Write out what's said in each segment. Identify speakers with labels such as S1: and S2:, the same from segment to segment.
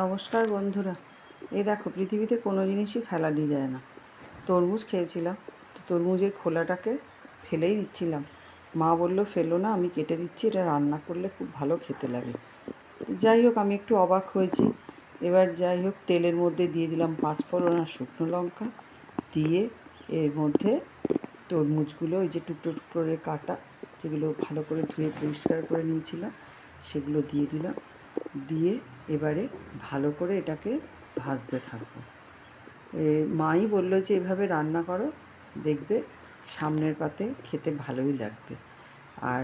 S1: নমস্কার বন্ধুরা। এ দেখো, পৃথিবীতে কোনো জিনিসই ফেলা দিয়ে যায় না। তরমুজ খেয়েছিলাম, তো তরমুজের খোলাটাকে ফেলেই দিচ্ছিলাম। মা বলল, ফেলো না, আমি কেটে দিচ্ছি, এটা রান্না করলে খুব ভালো খেতে লাগে। যাই হোক, আমি একটু অবাক হয়েছি। এবার যাই হোক, তেলের মধ্যে দিয়ে দিলাম পাঁচ ফোড়ন আর শুকনো লঙ্কা, দিয়ে এর মধ্যে তরমুজগুলো, ওই যে টুকরো করে কাটা, যেগুলো ভালো করে ধুয়ে পরিষ্কার করে নিয়েছিলাম, সেগুলো দিয়ে দিলাম। দিয়ে এবারে ভালো করে এটাকে ভাজতে থাকব। মাই বলল যে, এভাবে রান্না করো, দেখবে সামনের পাতে খেতে ভালোই লাগবে। আর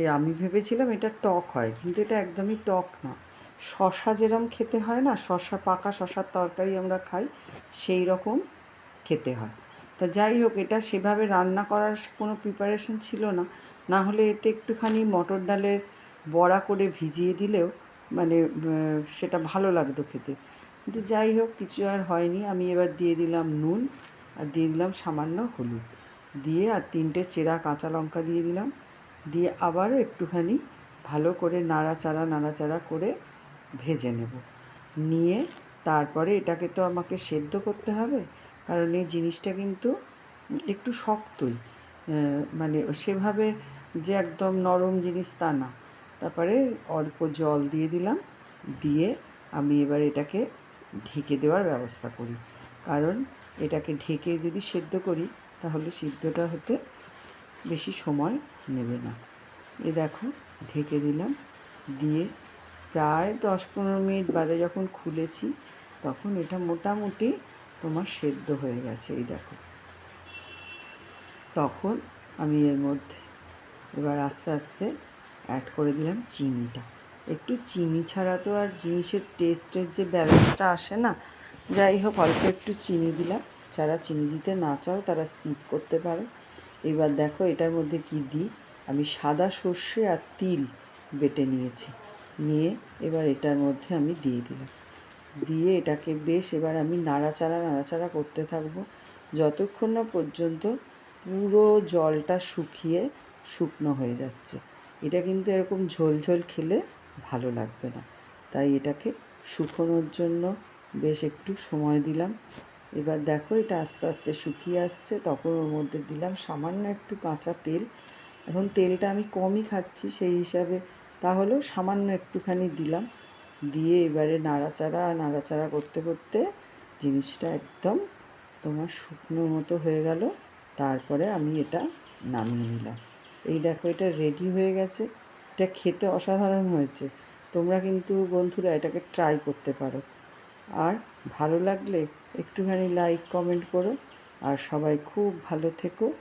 S1: এ, আমি ভেবেছিলাম এটা টক হয়, কিন্তু এটা একদমই টক না। শশা যেরম খেতে হয় না শশা পাকা শশার তরকারি আমরা খাই, সেই রকম খেতে হয়। তা যাই হোক, এটা সেভাবে রান্না করার কোনো প্রিপারেশন ছিল না। না হলে এতে একটুখানি মটর ডালের বড়া করে ভিজিয়ে দিলেও মানে সেটা ভালো লাগতো খেতে। কিন্তু যাই হোক, কিছু আর হয়নি। আমি এবার দিয়ে দিলাম নুন আর দিয়ে দিলাম সামান্য হলুদ। দিয়ে আর তিনটে চেরা কাঁচা লঙ্কা দিয়ে দিলাম। দিয়ে আবারও একটুখানি ভালো করে নাড়াচাড়া নাড়াচাড়া করে ভেজে নেব। নিয়ে তারপরে এটাকে তো আমাকে সেদ্ধ করতে হবে, কারণ এই জিনিসটা কিন্তু একটু শক্তই। মানে সেভাবে যে একদম নরম জিনিস তা না। তারপরে অল্প জল দিয়ে দিলাম। দিয়ে আমি এবার এটাকে ঢেকে দেওয়ার ব্যবস্থা করি। কারণ এটাকে ঢেকে যদি সেদ্ধ করি, তাহলে সিদ্ধটা হতে বেশি সময় নেবে না। এ দেখো, ঢেকে দিলাম। দিয়ে প্রায় দশ পনেরো মিনিট বাদে যখন খুলেছি, তখন এটা মোটামুটি তোমার সেদ্ধ হয়ে গেছে, এই দেখো। তখন আমি এর মধ্যে এবার আস্তে আস্তে অ্যাড করে দিলাম চিনিটা। একটু চিনি ছাড়া তো আর জিনিসের টেস্টের যে ব্যালেন্সটা আসে না, যাই হোক, অল্প একটু চিনি দিলাম। যারা চিনি দিতে না চাও, তারা স্কিপ করতে পারো। এবার দেখো এটার মধ্যে কি দিই? আমি সাদা সর্ষে আর তিল বেটে নিয়েছি। নিয়ে এবার এটার মধ্যে আমি দিয়ে দিলাম। দিয়ে এটাকে বেশ এবার আমি নাড়াচাড়া নাড়াচাড়া করতে থাকব। যতক্ষণ না পর্যন্ত পুরো জলটা শুকিয়ে শুকনো হয়ে যাচ্ছে। এটা কিন্তু এরকম ঝোল ঝোল খেলে ভালো লাগবে না। তাই এটাকে শুকোনোর জন্য বেশ একটু সময় দিলাম। এবার দেখো এটা আস্তে আস্তে শুকিয়ে আসছে, তখন ওর মধ্যে দিলাম সামান্য একটু কাঁচা তেল। এখন তেলটা আমি কমই খাচ্ছি সেই হিসাবে, তাহলেও সামান্য একটুখানি দিলাম। দিয়ে এবারে নাড়াচাড়া নাড়াচাড়া করতে করতে জিনিসটা একদম তোমার শুকনো মতো হয়ে গেল। তারপরে আমি এটা নামিয়ে নিলাম। এই দেখো, এটা রেডি হয়ে গেছে। এটা খেতে অসাধারণ হয়েছে। তোমরা কিন্তু বন্ধুরা এটাকে ট্রাই করতে পারো। আর ভালো লাগলে একটুখানি লাইক কমেন্ট করো। আর সবাই খুব ভালো থেকো।